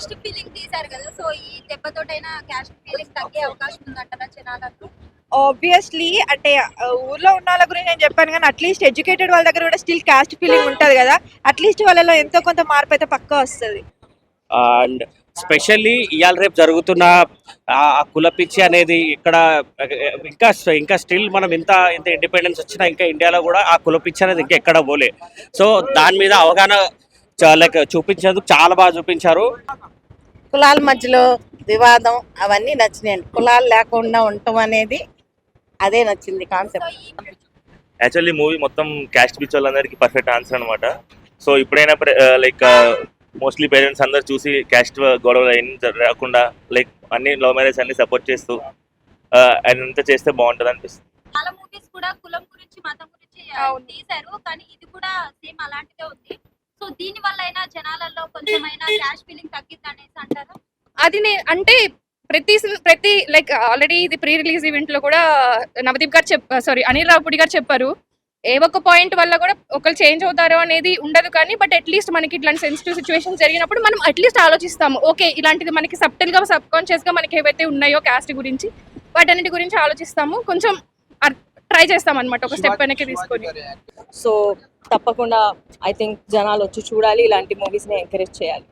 Caste feeling తీశారు కదా so ఈ దెబ్బతోటైనా క్యాస్ట్ ఫీలింగ్ తగ్గే అవకాశం ఉందంటారా జనాలకు ఆబ్వియస్లీ అంటే ఊర్లో ఉన్న వాళ్ళ గురించి నేను చెప్పాను కానీ అట్లీస్ట్ ఎడ్యుకేటెడ్ వాళ్ళ దగ్గర కూడా స్టిల్ కాస్ట్ ఫీలింగ్ ఉంటుంది కదా అట్లీస్ట్ వాళ్ళలో ఎంతో కొంత మార్పు అయితే పక్కా వస్తుంది. అండ్ స్పెషల్లీ ఇవాళ రేపు జరుగుతున్న ఆ ఆ కుల పిచ్చి అనేది ఇక్కడ ఇంకా ఇంకా స్టిల్ మనం ఇంత ఇంత ఇండిపెండెన్స్ వచ్చినా ఇంకా ఇండియాలో కూడా ఆ కుల పిచ్చి అనేది ఇంకా ఎక్కడ పోలే. సో దాని మీద అవగాహన లైక్ చూపించేందుకు చాలా బాగా చూపించారు. కులాల మధ్యలో వివాదం అవన్నీ నచ్చినాయండి కులాలు లేకుండా ఉండటం అనేది అదే నచ్చింది కాన్సెప్ట్ యాక్చువల్లీ మూవీ మొత్తం క్యాస్ట్ పిచ్ వాళ్ళందరికీ పర్ఫెక్ట్ ఆన్సర్ అనమాట సో ఇప్పుడైనా లైక్ మోస్ట్లీ పేరెంట్స్ అందరు చూసి క్యాస్ట్ గొడవలు అయిన రాకుండా లైక్ అన్ని లవ్ మ్యారేజ్ అన్ని సపోర్ట్ చేస్తూ అంతా చేస్తే బాగుంటుంది అనిపిస్తుంది. చాలా మూవీస్ కూడా కులం గురించి మతం గురించి తీశారు. కానీ ఇది కూడా సేమ్ అలాంటిదే ఉంది. సో దీని జనాలలో కొంచెమైనా క్యాష్ ఫీలింగ్ తగ్గింది అనేసి అంటారు? అది నేను అంటే ప్రతి ప్రతి లైక్ ఆల్రెడీ ఇది ప్రీ రిలీజ్ ఈవెంట్లో కూడా నవదీప్ గారు చెప్ సారీ అనిల్ రావుపుడి గారు చెప్పారు. ఏ ఒక్క పాయింట్ వల్ల కూడా ఒకరు చేంజ్ అవుతారో అనేది ఉండదు కానీ బట్ అట్లీస్ట్ మనకి ఇట్లాంటి సెన్సిటివ్ సిచ్యువేషన్ జరిగినప్పుడు మనం అట్లీస్ట్ ఆలోచిస్తాము. ఓకే ఇలాంటిది మనకి సబ్టల్గా సబ్ కాన్షియస్గా మనకి ఏవైతే ఉన్నాయో కాస్ట్ గురించి వాటన్నిటి గురించి ఆలోచిస్తాము. కొంచెం ట్రై చేస్తాం అనమాట ఒక స్టెప్ వెనక్కి తీసుకొని. సో తప్పకుండా ఐ థింక్ జనాలు వచ్చి చూడాలి ఇలాంటి మూవీస్ని ఎంకరేజ్ చేయాలి.